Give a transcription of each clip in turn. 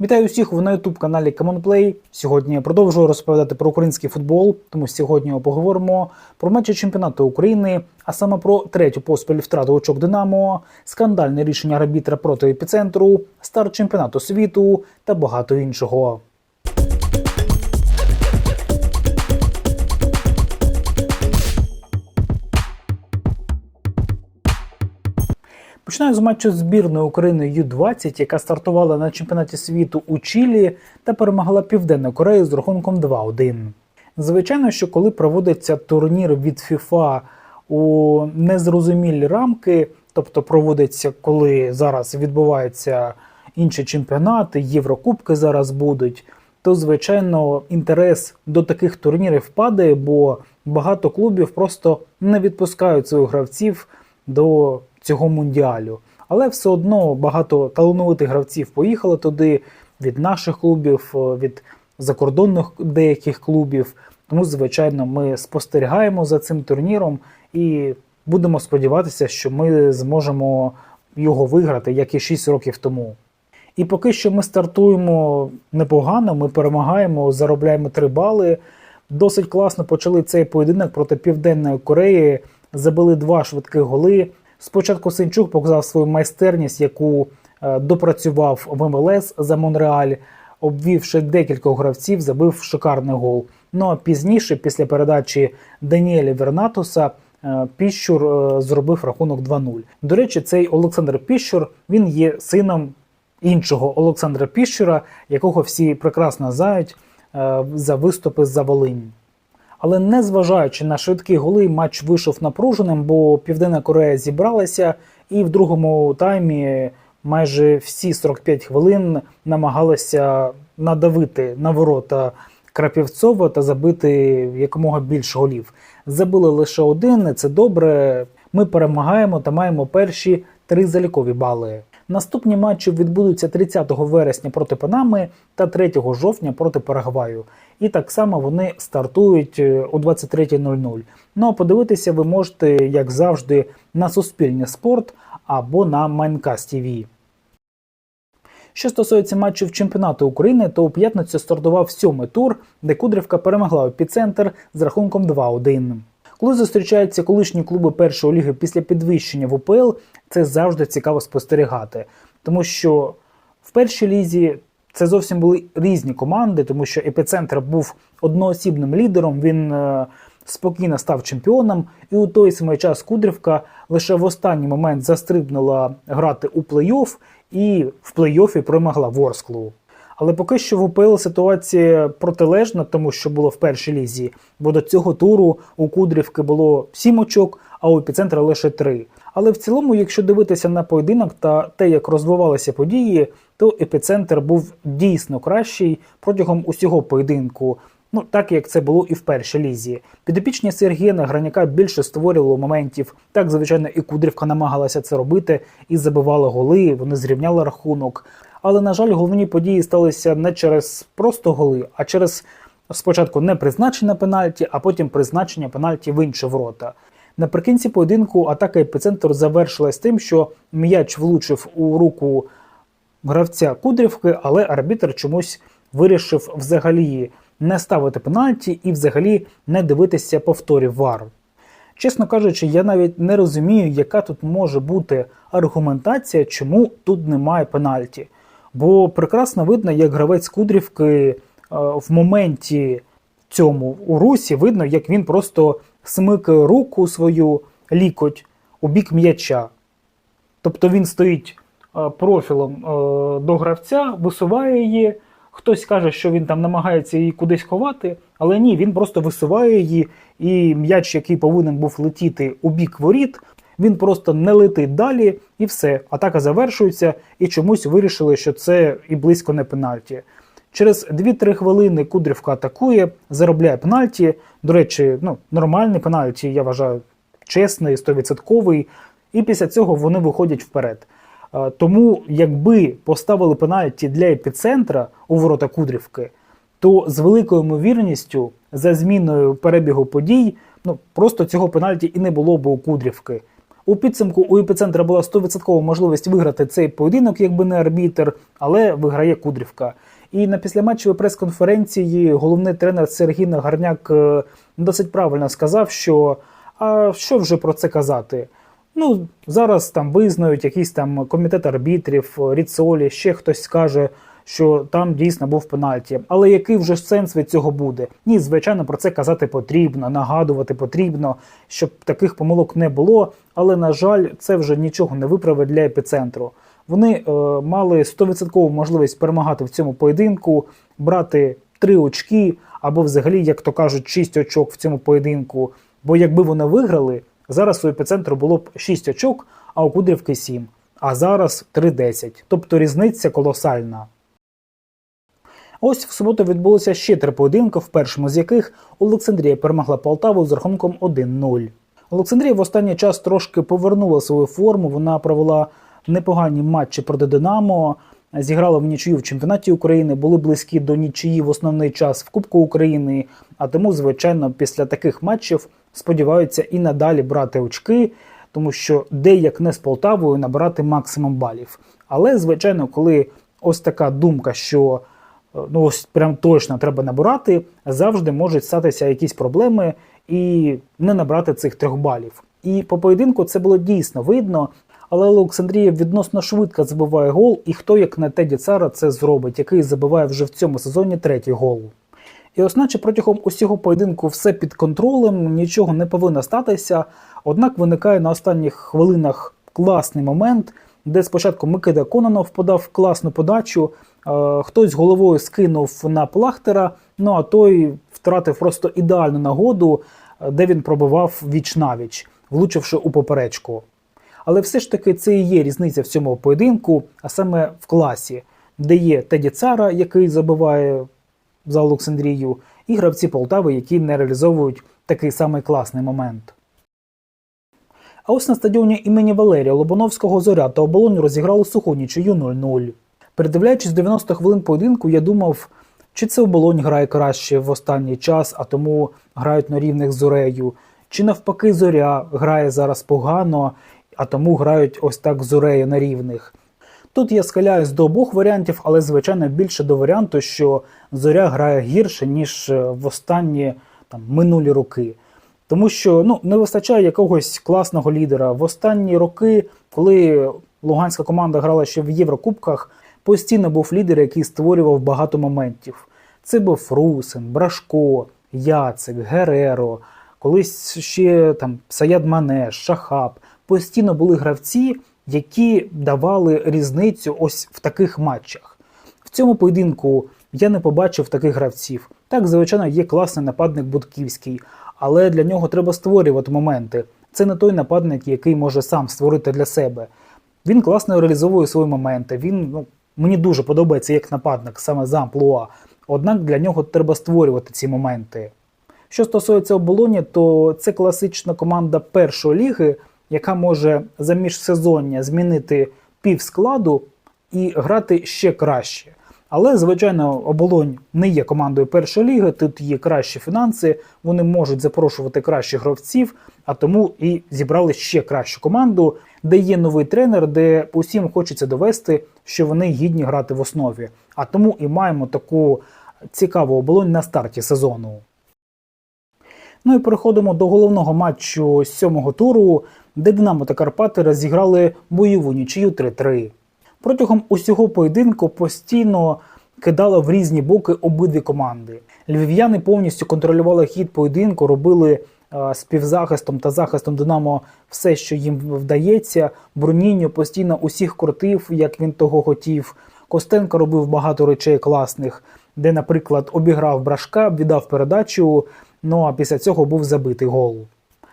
Вітаю всіх ви на youtube каналі CommonPlay. Сьогодні я продовжую розповідати про український футбол, тому сьогодні поговоримо про матчі чемпіонату України, а саме про третю поспіль втрату очок Динамо, скандальне рішення арбітра проти епіцентру, старт чемпіонату світу та багато іншого. Починаю з матчу збірної України Ю-20, яка стартувала на чемпіонаті світу у Чилі та перемогла Південну Корею з рахунком 2-1. Звичайно, що коли проводиться турнір від FIFA у незрозумілі рамки, тобто проводиться, коли зараз відбуваються інші чемпіонати, Єврокубки зараз будуть, то звичайно інтерес до таких турнірів падає, бо багато клубів просто не відпускають своїх гравців до цього мундіалю. Але все одно багато талановитих гравців поїхали туди від наших клубів, е, від закордонних деяких клубів. Тому, звичайно, ми спостерігаємо за цим турніром і будемо сподіватися, що ми зможемо його виграти, як і 6 років тому. І поки що ми стартуємо непогано, ми перемагаємо, заробляємо 3 бали. Досить класно почали цей поєдинок проти Південної Кореї. Забили два швидких голи. Спочатку Синчук показав свою майстерність, яку е, допрацював в МЛС за Монреаль, обвівши декілька гравців, забив шикарний гол. Ну а пізніше, після передачі Даніеля Вернатуса, е, Піщур е, зробив рахунок 2-0. До речі, цей Олександр Піщур він є сином іншого Олександра Піщура, якого всі прекрасно знають за виступи за Волинь. Але незважаючи на швидкі голи, матч вийшов напруженим, бо Південна Корея зібралася, і в другому таймі майже всі 45 хвилин намагалися надавити на ворота Крапівцова та забити якомога більше голів. Забили лише один, це добре. Ми перемагаємо та маємо перші три залікові бали. Наступні матчі відбудуться 30 вересня проти Панами та 3 жовтня проти Парагваю. І так само вони стартують е, о 23.00. Ну а подивитися ви можете, як завжди, на Суспільне спорт або на Майнкаст ТВ. Що стосується матчів чемпіонату України, то у п'ятницю стартував сьомий тур, де Кудрівка перемогла епіцентр з рахунком 2-1. Коли зустрічаються колишні клуби першої ліги після підвищення в УПЛ, це завжди цікаво спостерігати, тому що в першій лізі це зовсім були різні команди, тому що епіцентр був одноосібним лідером. Він е, спокійно став чемпіоном, і у той самий час Кудрівка лише в останній момент застрибнула грати у плей-офф і в плей-оффі перемогла Ворсклу. Але поки що в УПЛ ситуація протилежна, тому що було в першій лізі, бо до цього туру у Кудрівки було 7 очок, а у епіцентра лише 3. Але в цілому, якщо дивитися на поєдинок та те, як розвивалися події, то епіцентр був дійсно кращий протягом усього поєдинку. Ну, так як це було і в першій лізі. Підопічні Сергія Награняка більше створювало моментів. Так, звичайно, і Кудрівка намагалася це робити і забивала голи, вони зрівняли рахунок. Але, на жаль, головні події сталися не через просто голи, а через спочатку не призначення пенальті, а потім призначення пенальті в інші ворота. Наприкінці поєдинку атака епіцентру завершилась тим, що м'яч влучив у руку гравця Кудрівки, але арбітр чомусь вирішив взагалі не ставити пенальті і взагалі не дивитися повторів ВАР. Чесно кажучи, я навіть не розумію, яка тут може бути аргументація, чому тут немає пенальті. Бо прекрасно видно, як гравець Кудрівки е, в моменті цьому у русі видно, як він просто смикає руку свою лікоть у бік м'яча. Тобто він стоїть е, профілем е, до гравця, висуває її. Хтось каже, що він там намагається її кудись ховати, але ні, він просто висуває її, і м'яч, який повинен був летіти у бік воріт, він просто не летить далі, і все. Атака завершується, і чомусь вирішили, що це і близько не пенальті. Через 2-3 хвилини Кудрівка атакує, заробляє пенальті. До речі, ну, нормальний пенальті, я вважаю, чесний, 100%. І після цього вони виходять вперед. Е, Тому, якби поставили пенальті для епіцентра у ворота Кудрівки, то з великою ймовірністю за зміною перебігу подій, ну просто цього пенальті і не було б у Кудрівки. У підсумку у епіцентра була 100% можливість виграти цей поєдинок, якби не арбітер, але виграє Кудрівка. І на післяматчевій прес-конференції головний тренер Сергій Нагарняк е, досить правильно сказав, що а що вже про це казати? Ну, зараз там визнають якийсь там комітет арбітрів, Ріцолі, ще хтось скаже, що там дійсно був пенальті. Але який вже сенс від цього буде? Ні, звичайно, про це казати потрібно, нагадувати потрібно, щоб таких помилок не було. Але на жаль, це вже нічого не виправить для епіцентру. Вони е, мали 100% можливість перемагати в цьому поєдинку, брати 3 очки, або взагалі, як то кажуть, 6 очок в цьому поєдинку. Бо якби вони виграли, зараз у епіцентру було б 6 очок, а у Кудрівки 7. А зараз 3-10. Тобто різниця колосальна. Ось в суботу відбулося ще три поєдинки, в першому з яких Олександрія перемогла Полтаву з рахунком 1-0. Олександрія в останній час трошки повернула свою форму. Вона провела непогані матчі проти Динамо, зіграла в нічию в чемпіонаті України, були близькі до нічиї в основний час в Кубку України. А тому, звичайно, після таких матчів сподіваються і надалі брати очки, тому що де як не з Полтавою набирати максимум балів. Але, звичайно, коли ось така думка, що ну ось прям точно треба набирати, завжди можуть статися якісь проблеми і не набрати цих трьох балів. І по поєдинку це було дійсно видно. Але Олександрія відносно швидко забиває гол, і хто як не Теді Цара це зробить, який забиває вже в цьому сезоні третій гол. І ось наче протягом усього поєдинку все під контролем, нічого не повинно статися. Однак виникає на останніх хвилинах класний момент, де спочатку Микита Кононов подав класну подачу, е, хтось головою скинув на Плахтера, ну а той втратив просто ідеальну нагоду, е, де він пробивав віч навіч, влучивши у поперечку. Але все ж таки це і є різниця в цьому поєдинку, а саме в класі, де є Теді Цара, який забиває за Олександрію, і гравці Полтави, які не реалізовують такий самий класний момент. А ось на стадіоні імені Валерія Лобановського зоря та оболонь розіграли суху нічию 0-0. Передивляючись 90 хвилин поєдинку, я думав, чи це оболонь грає краще в останній час, а тому грають на рівних з зорею, чи навпаки зоря грає зараз погано, а тому грають ось так зорею на рівних. Тут я схиляюсь до обох варіантів, але звичайно більше до варіанту, що зоря грає гірше, ніж е, в останні там, минулі роки. Тому що ну, не вистачає якогось класного лідера. В останні роки, коли луганська команда грала ще в Єврокубках, постійно був лідер, який створював багато моментів. Це був Русин, Брашко, Яцик, Гереро, колись ще там Саяд Манеш, Шахаб. Постійно були гравці, які давали різницю ось в таких матчах. В цьому поєдинку я не побачив таких гравців. Так, звичайно, є класний нападник Будківський, але для нього треба створювати моменти. Це не той нападник, який може сам створити для себе. Він класно реалізовує свої моменти. Він ну, мені дуже подобається як нападник, саме за амплуа. Однак для нього треба створювати ці моменти. Що стосується оболоні, то це класична команда першої ліги, яка може за міжсезоння змінити пів складу і грати ще краще. Але, звичайно, оболонь не є командою першої ліги, тут є кращі фінанси, вони можуть запрошувати кращих гравців, а тому і зібрали ще кращу команду, де є новий тренер, де усім хочеться довести, що вони гідні грати в основі. А тому і маємо таку цікаву оболонь на старті сезону. Ну і переходимо до головного матчу сьомого туру, де Динамо та Карпати розіграли бойову нічию 3-3. Протягом усього поєдинку постійно кидала в різні боки обидві команди. Львів'яни повністю контролювали хід поєдинку, робили е, з та захистом Динамо все, що їм вдається. Бруніньо постійно усіх крутив, як він того хотів. Костенко робив багато речей класних, де, наприклад, обіграв брашка, віддав передачу. Ну а після цього був забитий гол.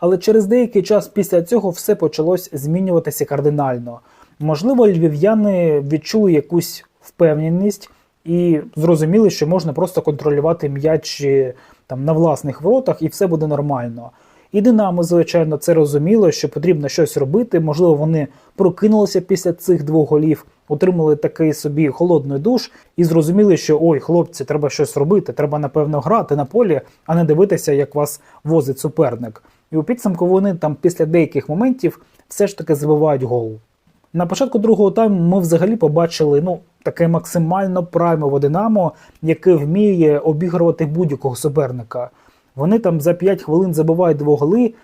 Але через деякий час після цього все почалось змінюватися кардинально. Можливо, львів'яни відчули якусь впевненість і зрозуміли, що можна просто контролювати м'яч е, там на власних воротах, і все буде нормально. І Динамо, звичайно, це розуміло, що потрібно щось робити. Можливо, вони прокинулися після цих двох голів, отримали такий собі холодний душ і зрозуміли, що ой, хлопці, треба щось робити, треба напевно грати на полі, а не дивитися, як вас возить суперник. І у підсумку вони там після деяких моментів все ж таки забивають гол. На початку другого тайму ми взагалі побачили ну, таке максимально праймове Динамо, яке вміє обігрувати будь-якого суперника. Вони там за 5 хвилин забивають два голи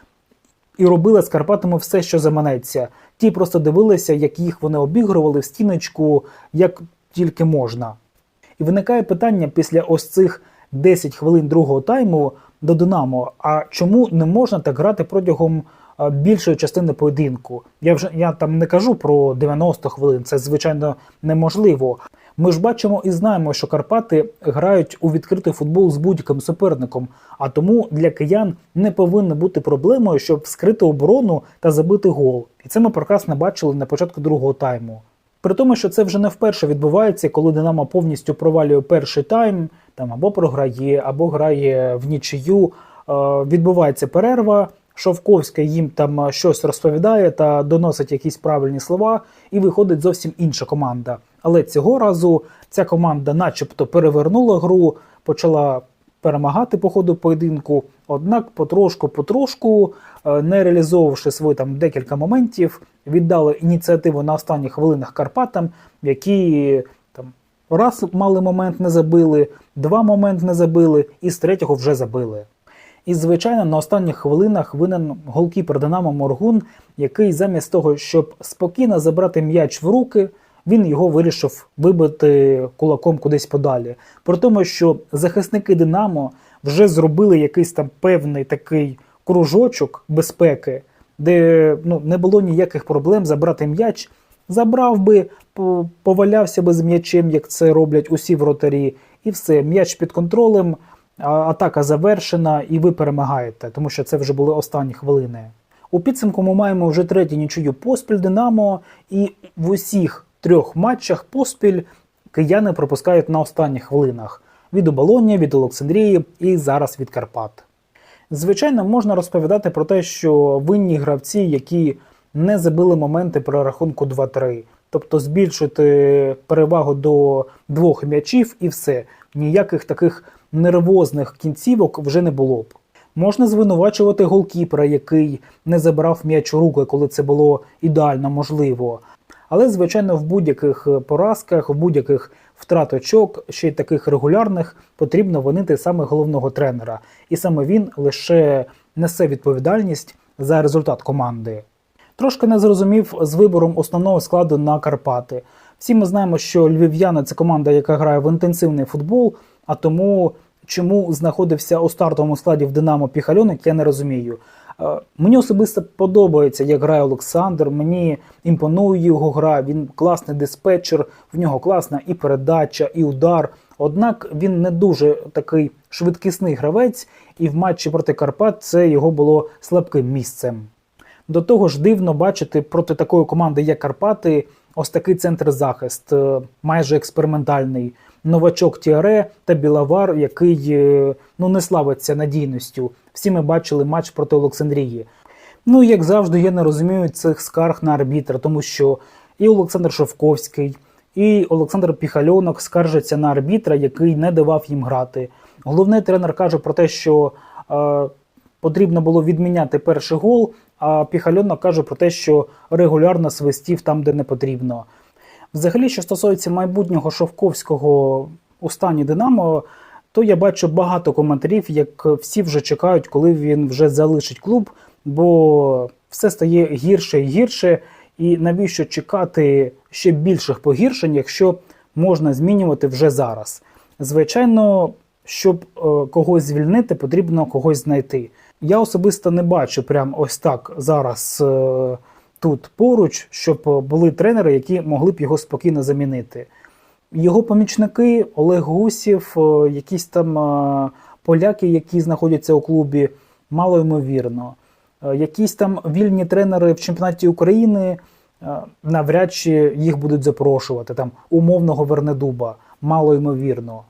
і робили з Карпатами все, що заманеться. Ті просто дивилися, як їх вони обігрували в стіночку, як тільки можна. І виникає питання після ось цих 10 хвилин другого тайму до Динамо. А чому не можна так грати протягом більшої частини поєдинку? Я вже я там не кажу про 90 хвилин, це звичайно неможливо. Ми ж бачимо і знаємо, що Карпати грають у відкритий футбол з будь-яким суперником, а тому для киян не повинно бути проблемою, щоб вскрити оборону та забити гол. І це ми прекрасно бачили на початку другого тайму. При тому, що це вже не вперше відбувається, коли Динамо повністю провалює перший тайм, там або програє, або грає в нічию. Е, відбувається перерва. Шовковська їм там щось розповідає та доносить якісь правильні слова, і виходить зовсім інша команда. Але цього разу ця команда, начебто, перевернула гру, почала перемагати по ходу поєдинку. Однак, потрошку-потрошку, е, не реалізовувавши свої там декілька моментів, віддали ініціативу на останніх хвилинах Карпатам, які раз мали момент, не забили, два момент не забили, і з третього вже забили. І, звичайно, на останніх хвилинах винен голкіпер Динамо Моргун, який замість того, щоб спокійно забрати м'яч в руки, він його вирішив вибити кулаком кудись подалі. При тому, що захисники Динамо вже зробили якийсь там певний такий кружочок безпеки, де ну, не було ніяких проблем забрати м'яч. Забрав би, повалявся би з м'ячем, як це роблять усі вратарі, і все, м'яч під контролем атака завершена, і ви перемагаєте, тому що це вже були останні хвилини. У підсумку ми маємо вже третю нічию поспіль Динамо, і в усіх трьох матчах поспіль кияни пропускають на останніх хвилинах від Оболоння, від Олександрії і зараз від Карпат. Звичайно, можна розповідати про те, що винні гравці, які не забили моменти при рахунку 2-3, тобто збільшити перевагу до двох м'ячів і все. Ніяких таких нервозних кінцівок вже не було б. Можна звинувачувати голкіпера, який не забрав м'яч у руки, коли це було ідеально можливо. Але, звичайно, в будь-яких поразках, в будь-яких втрат очок, ще й таких регулярних, потрібно винити саме головного тренера. І саме він лише несе відповідальність за результат команди. Трошки не зрозумів з вибором основного складу на Карпати. Всі ми знаємо, що львів'яни це команда, яка грає в інтенсивний футбол, а тому, чому знаходився у стартовому складі в Динамо Піхальоник, я не розумію. Е, мені особисто подобається, як грає Олександр. Мені імпонує його гра. Він класний диспетчер, в нього класна і передача, і удар. Однак він не дуже такий швидкісний гравець, і в матчі проти Карпат це його було слабким місцем. До того ж, дивно бачити проти такої команди, як Карпати, ось такий центр захист, е, майже експериментальний новачок Тіаре та Білавар, який е, ну не славиться надійністю. Всі ми бачили матч проти Олександрії. Ну, як завжди, я не розумію цих скарг на арбітра, тому що і Олександр Шовковський, і Олександр Піхальонок скаржаться на арбітра, який не давав їм грати. Головний тренер каже про те, що е, потрібно було відміняти перший гол. А Піхальонок каже про те, що регулярно свистів там, де не потрібно. Взагалі, що стосується майбутнього Шовковського у стані Динамо, то я бачу багато коментарів, як всі вже чекають, коли він вже залишить клуб, бо все стає гірше і гірше. І навіщо чекати ще більших погіршень, якщо можна змінювати вже зараз? Звичайно, щоб е, когось звільнити, потрібно когось знайти. Я особисто не бачу прям ось так зараз. Е, тут поруч, щоб були тренери, які могли б його спокійно замінити. Його помічники Олег Гусів, е, якісь там е, поляки, які знаходяться у клубі, мало ймовірно. Якісь там вільні тренери в чемпіонаті України навряд чи їх будуть запрошувати, там умовного Вернедуба, мало ймовірно.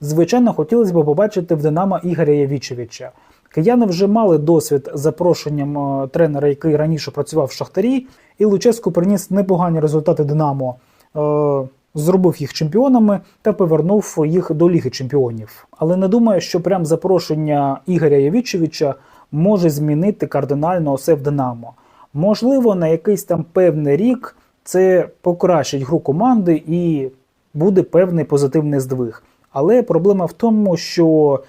Звичайно, хотілося б побачити в Динамо Ігоря Явічевича. Кияни вже мали досвід з запрошенням е, тренера, який раніше працював в Шахтарі, і Луческу приніс непогані результати Динамо. Е, зробив їх чемпіонами та повернув їх до Ліги Чемпіонів. Але не думаю, що прям запрошення Ігоря Явічевича може змінити кардинально усе в Динамо. Можливо, на якийсь там певний рік це покращить гру команди і буде певний позитивний здвиг. Але проблема в тому, що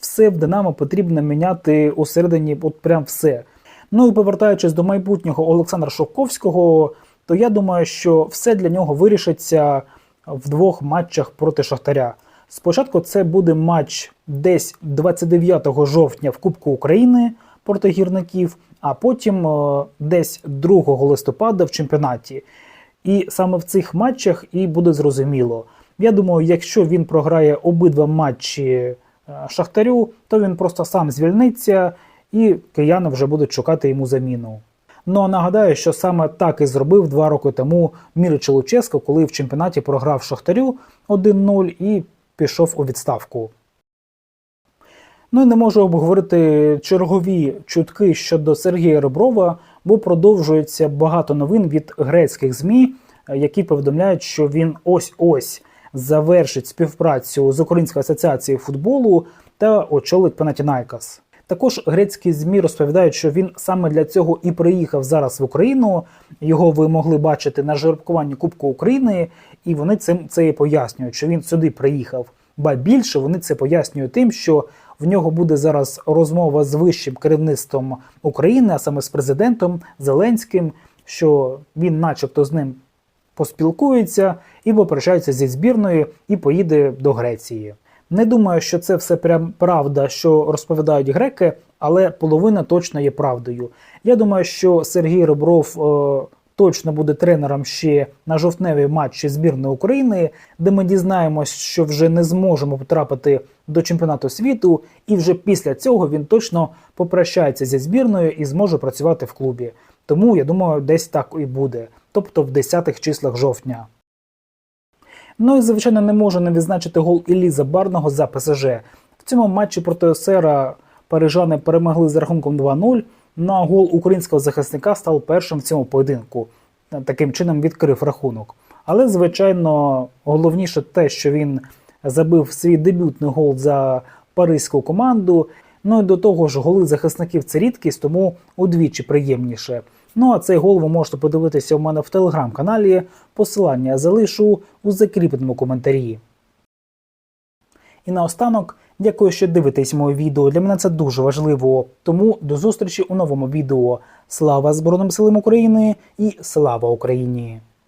все в Динамо потрібно міняти усередині, от прям все. Ну і повертаючись до майбутнього Олександра Шовковського, то я думаю, що все для нього вирішиться в двох матчах проти Шахтаря. Спочатку це буде матч десь 29 жовтня в Кубку України проти гірників, а потім е, десь 2 листопада в чемпіонаті. І саме в цих матчах і буде зрозуміло. Я думаю, якщо він програє обидва матчі Шахтарю, то він просто сам звільниться, і кияни вже будуть шукати йому заміну. Ну а нагадаю, що саме так і зробив два роки тому Мірича Луческо, коли в чемпіонаті програв Шахтарю 1-0 і пішов у відставку. Ну і не можу обговорити чергові чутки щодо Сергія Реброва, бо продовжується багато новин від грецьких ЗМІ, е, які повідомляють, що він ось-ось завершить співпрацю з Українською асоціацією футболу та очолить Панатінайкас. Також грецькі змі розповідають, що він саме для цього і приїхав зараз в Україну. Його ви могли бачити на жеребкуванні Кубку України, і вони цим це і пояснюють, що він сюди приїхав. Ба більше вони це пояснюють тим, що в нього буде зараз розмова з вищим керівництвом України, а саме з президентом Зеленським, що він, начебто, з ним поспілкується і попрощається зі збірною і поїде до Греції. Не думаю, що це все прям правда, що розповідають греки, але половина точно є правдою. Я думаю, що Сергій Ребров е, точно буде тренером ще на жовтневій матчі збірної України, де ми дізнаємось, що вже не зможемо потрапити до чемпіонату світу, і вже після цього він точно попрощається зі збірною і зможе працювати в клубі. Тому я думаю, десь так і буде, тобто в 10-х числах жовтня. Ну і звичайно не можу не відзначити гол Іллі Барного за ПСЖ. В цьому матчі проти Осера парижани перемогли з рахунком 2-0. Ну а гол українського захисника став першим в цьому поєдинку. Таким чином відкрив рахунок. Але, звичайно, головніше те, що він забив свій дебютний гол за паризьку команду. Ну і до того ж, голи захисників це рідкість, тому удвічі приємніше. Ну а цей гол ви можете подивитися у мене в телеграм-каналі. Посилання залишу у закріпленому коментарі. І наостанок, дякую, що дивитесь моє відео. Для мене це дуже важливо. Тому до зустрічі у новому відео. Слава Збройним силам України і слава Україні!